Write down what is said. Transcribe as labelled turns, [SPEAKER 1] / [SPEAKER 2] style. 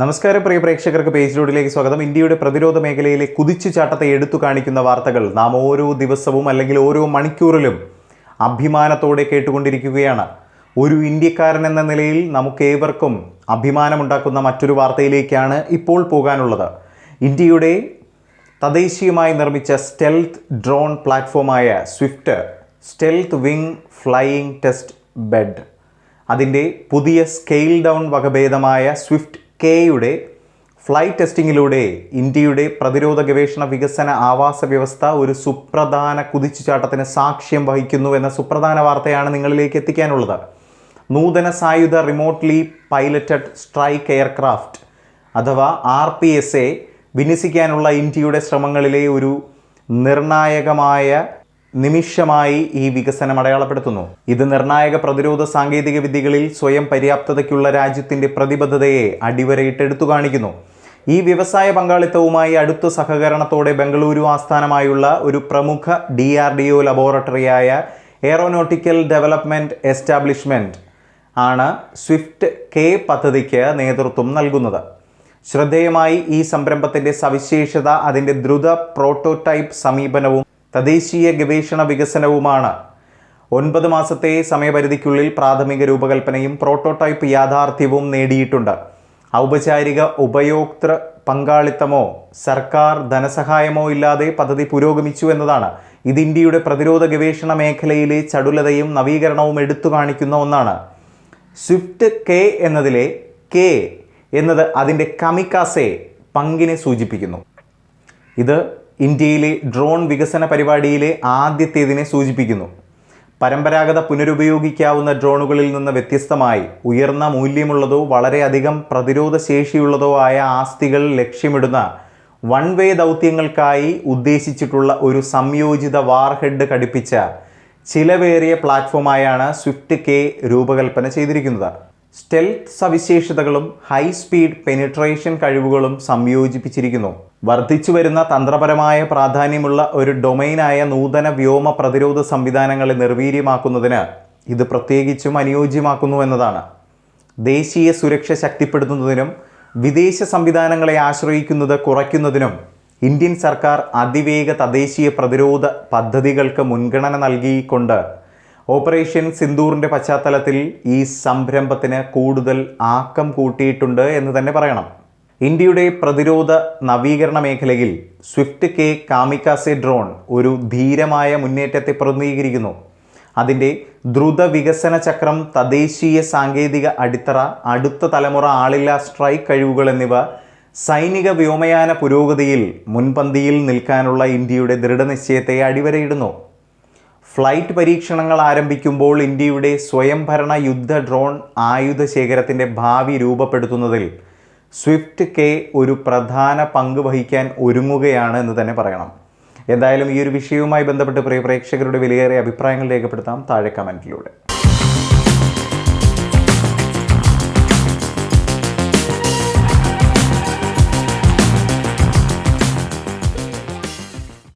[SPEAKER 1] നമസ്കാരം പ്രിയ പ്രേക്ഷകർക്ക് പേജ് റോഡിലേക്ക് സ്വാഗതം. ഇന്ത്യയുടെ പ്രതിരോധ മേഖലയിലെ കുതിച്ചുചാട്ടത്തെ എടുത്തു കാണിക്കുന്ന വാർത്തകൾ നാം ഓരോ ദിവസവും അല്ലെങ്കിൽ ഓരോ മണിക്കൂറിലും അഭിമാനത്തോടെ കേട്ടുകൊണ്ടിരിക്കുകയാണ്. ഒരു ഇന്ത്യക്കാരൻ എന്ന നിലയിൽ നമുക്കേവർക്കും അഭിമാനമുണ്ടാക്കുന്ന മറ്റൊരു വാർത്തയിലേക്കാണ് ഇപ്പോൾ പോകാനുള്ളത്. ഇന്ത്യയുടെ തദ്ദേശീയമായി നിർമ്മിച്ച stealth drone പ്ലാറ്റ്ഫോമായ swift stealth wing flying test bed. അതിന്റെ പുതിയ സ്കെയിൽ ഡൗൺ വകഭേദമായ സ്വിഫ്റ്റ് കെയുടെ ഫ്ലൈറ്റ് ടെസ്റ്റിങ്ങിലൂടെ ഇന്ത്യയുടെ പ്രതിരോധ ഗവേഷണ വികസന ആവാസ വ്യവസ്ഥ ഒരു സുപ്രധാന കുതിച്ചുചാട്ടത്തിന് സാക്ഷ്യം വഹിക്കുന്നു എന്ന സുപ്രധാന വാർത്തയാണ് നിങ്ങളിലേക്ക് എത്തിക്കാനുള്ളത്. നൂതന സായുധ റിമോട്ട്ലി പൈലറ്റഡ് സ്ട്രൈക്ക് എയർക്രാഫ്റ്റ് അഥവാ ആർ പി എസ് എ വിന്യസിക്കാനുള്ള ഇന്ത്യയുടെ ശ്രമങ്ങളിലെ ഒരു നിർണായകമായ നിമിഷമായി ഈ വികസനം അടയാളപ്പെടുത്തുന്നു. ഇത് നിർണായക പ്രതിരോധ സാങ്കേതിക വിദ്യകളിൽ സ്വയം പര്യാപ്തതയ്ക്കുള്ള രാജ്യത്തിന്റെ പ്രതിബദ്ധതയെ അടിവരയിട്ടെടുത്തു കാണിക്കുന്നു. ഈ വ്യവസായ പങ്കാളിത്തവുമായി അടുത്ത സഹകരണത്തോടെ ബംഗളൂരു ആസ്ഥാനമായുള്ള ഒരു പ്രമുഖ ഡി ആർ ഡി ഒ ലബോറട്ടറിയായ എയറോനോട്ടിക്കൽ ഡെവലപ്മെന്റ് എസ്റ്റാബ്ലിഷ്മെന്റ് ആണ് സ്വിഫ്റ്റ് കെ പദ്ധതിക്ക് നേതൃത്വം നൽകുന്നത്. ശ്രദ്ധേയമായി ഈ സംരംഭത്തിന്റെ സവിശേഷത അതിന്റെ ദ്രുത പ്രോട്ടോടൈപ്പ് സമീപനവും തദ്ദേശീയ ഗവേഷണ വികസനവുമാണ്. ഒൻപത് മാസത്തെ സമയപരിധിക്കുള്ളിൽ പ്രാഥമിക രൂപകൽപ്പനയും പ്രോട്ടോടൈപ്പ് യാഥാർത്ഥ്യവും നേടിയിട്ടുണ്ട്. ഔപചാരിക ഉപയോക്തൃ പങ്കാളിത്തമോ സർക്കാർ ധനസഹായമോ ഇല്ലാതെ പദ്ധതി പുരോഗമിച്ചു എന്നതാണ് ഇത് ഇന്ത്യയുടെ പ്രതിരോധ ഗവേഷണ മേഖലയിലെ ചടുലതയും നവീകരണവും എടുത്തു കാണിക്കുന്ന ഒന്നാണ്. സ്വിഫ്റ്റ് കെ എന്നതിലെ കെ എന്നത് അതിന്റെ കമിക്കാസെ പങ്കിനെ സൂചിപ്പിക്കുന്നു. ഇത് ഇന്ത്യയിലെ ഡ്രോൺ വികസന പരിപാടിയിലെ ആദ്യത്തേതിനെ സൂചിപ്പിക്കുന്നു. പരമ്പരാഗത പുനരുപയോഗിക്കാവുന്ന ഡ്രോണുകളിൽ നിന്ന് വ്യത്യസ്തമായി ഉയർന്ന മൂല്യമുള്ളതോ വളരെയധികം പ്രതിരോധ ശേഷിയുള്ളതോ ആയ ആസ്തികൾ ലക്ഷ്യമിടുന്ന വൺ വേ ദൗത്യങ്ങൾക്കായി ഉദ്ദേശിച്ചിട്ടുള്ള ഒരു സംയോജിത വാർഹെഡ് ഘടിപ്പിച്ച ചിലവേറിയ പ്ലാറ്റ്ഫോമായാണ് സ്വിഫ്റ്റ് കെ രൂപകൽപ്പന ചെയ്തിരിക്കുന്നത്. സ്റ്റെൽത്ത് സവിശേഷതകളും ഹൈ സ്പീഡ് പെനിട്രേഷൻ കഴിവുകളും സംയോജിപ്പിച്ചിരിക്കുന്നു. വർദ്ധിച്ചു വരുന്ന തന്ത്രപരമായ പ്രാധാന്യമുള്ള ഒരു ഡൊമൈനായ നൂതന വ്യോമ പ്രതിരോധ സംവിധാനങ്ങളെ നിർവീര്യമാക്കുന്നതിന് ഇത് പ്രത്യേകിച്ചും അനുയോജ്യമാക്കുന്നു എന്നതാണ്. ദേശീയ സുരക്ഷ ശക്തിപ്പെടുത്തുന്നതിനും വിദേശ സംവിധാനങ്ങളെ ആശ്രയിക്കുന്നത് കുറയ്ക്കുന്നതിനും ഇന്ത്യൻ സർക്കാർ അതിവേഗ തദ്ദേശീയ പ്രതിരോധ പദ്ധതികൾക്ക് മുൻഗണന നൽകിക്കൊണ്ട് ഓപ്പറേഷൻ സിന്ദൂറിന്റെ പശ്ചാത്തലത്തിൽ ഈ സംരംഭത്തിന് കൂടുതൽ ആക്കം കൂട്ടിയിട്ടുണ്ട് എന്ന് തന്നെ പറയണം. ഇന്ത്യയുടെ പ്രതിരോധ നവീകരണ മേഖലയിൽ സ്വിഫ്റ്റ് കെ കാമിക്കാസെ ഡ്രോൺ ഒരു ധീരമായ മുന്നേറ്റത്തെ പ്രതിനിധീകരിക്കുന്നു. അതിന്റെ ദ്രുത വികസന ചക്രം തദ്ദേശീയ സാങ്കേതിക അടിത്തറ അടുത്ത തലമുറ ആളില്ല സ്ട്രൈക്ക് കഴിവുകൾ എന്നിവ സൈനിക വ്യോമയാന പുരോഗതിയിൽ മുൻപന്തിയിൽ നിൽക്കാനുള്ള ഇന്ത്യയുടെ ദൃഢനിശ്ചയത്തെ അടിവരയിടുന്നു. ഫ്ലൈറ്റ് പരീക്ഷണങ്ങൾ ആരംഭിക്കുമ്പോൾ ഇന്ത്യയുടെ സ്വയംഭരണ യുദ്ധ ഡ്രോൺ ആയുധ ശേഖരത്തിന്റെ ഭാവി രൂപപ്പെടുത്തുന്നതിൽ സ്വിഫ്റ്റ് കെ ഒരു പ്രധാന പങ്ക് വഹിക്കാൻ ഒരുങ്ങുകയാണ് എന്ന് തന്നെ പറയണം. എന്തായാലും ഈ ഒരു വിഷയവുമായി ബന്ധപ്പെട്ട് പ്രിയ പ്രേക്ഷകരുടെ വിലയേറിയ അഭിപ്രായങ്ങൾ രേഖപ്പെടുത്താം. താഴെ കമന്റിലൂടെ